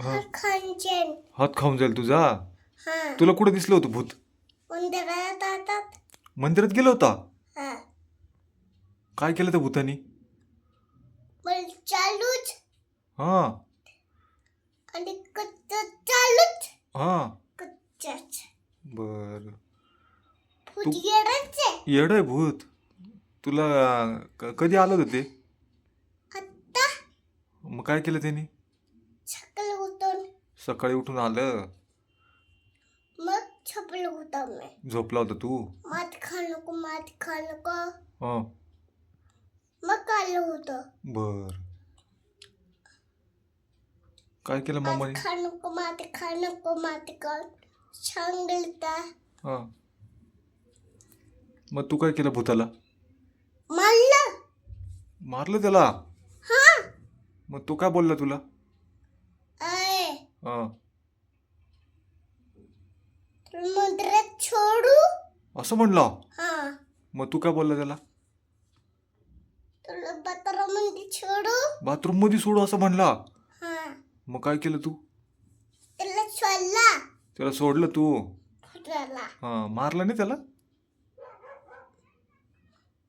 हा. खांचन. हात खाऊन जाईल तुझा? हा. तुला कुठे दिसलं होतं भूत? मंदिरात जातात मंदिरात गेला होता? हा. काय केलं त्या भूतानी? पण चालूच. हा. आणि कच्च चालूच. हा. कच्चाच. बर. तू- आहे येड आहे भूत. तुला क- कधी आलं होतं ते? आत्ता. मग काय केलं त्यांनी? सकाळी उठून आलं. मग छपल होता मी. झोपला होता तू? मात खा नको मात खा नको. हा. मग आलं होतं. बर. काय केलं मात मामाने? खा नको मात खा नको मात खा सांगलता हा. मग तू काय केलं भूताला? मारलं. मारलं त्याला? हा. मग तो काय बोलला तुला? हा. छोडू? असं म्हणला? हा. मग तू काय बोलला त्याला? तुला बाथरूममध्ये छोडू? बाथरूममध्ये सोडू असं म्हणला. हा. मग काय केलं तू? त्याला सोडला. त्याला सोडलं तू. हा मारलं नाही त्याला?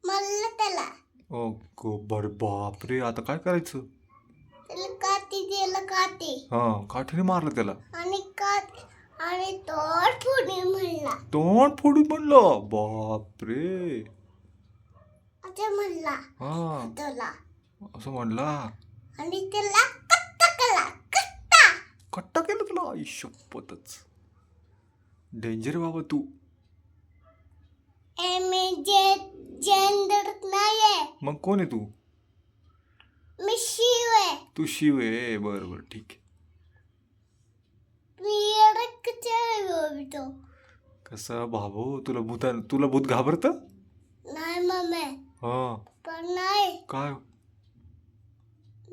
मारलं त्याला. ओ गो बर बापरे आता काय करायचं? त्याला काठी दिलं काठी. हा काठीने मारलं त्याला. आणि काठ आणि तोड पुढे म्हणला. तोंड फोडून म्हणलं? बापरे. असं म्हणला. हा. तुला असं म्हणला? आणि त्याला कट्टा केला कट्टा. कट्टा केलं तुला? आई शपथच. डेंजर बाबा तू. एमे जे जेंडर नाहीये. मग कोण आहे तू? मी शिव आहे तू शिव आहे. बरं बरं ठीक आहे. मी कसं भाऊ तुला भूता तुला भूत घाबरत? नाही मम्मी हा. पण नाही. काय?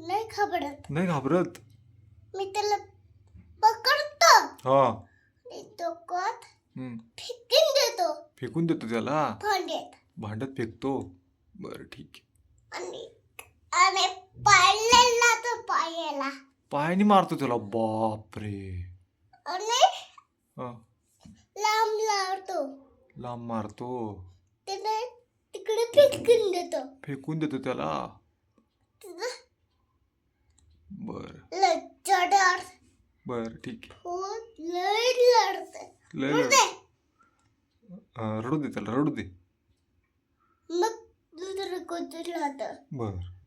नाही खबरत नाही घाबरत? मी त्याला पकडतो. हा. आणि तो कोट हम्म. फेकून देतो. फेकून देतो त्याला? भांड्यात. भांड्यात फेकतो? बरं ठीक आहे. आणि आणि पायाला तो पायाला पायाने मारतो त्याला बापरे. आणि हा. लांब लावतो. लांब मारतो. तिकडे फेकून देतो. फेकून देतो त्याला. बरं. लचडर बरं ठीक आहे. हो लय लढते लय लढ- हा, रडू दे त्याला रडू दे. मग दुसरं कोणतं राहतं बरं.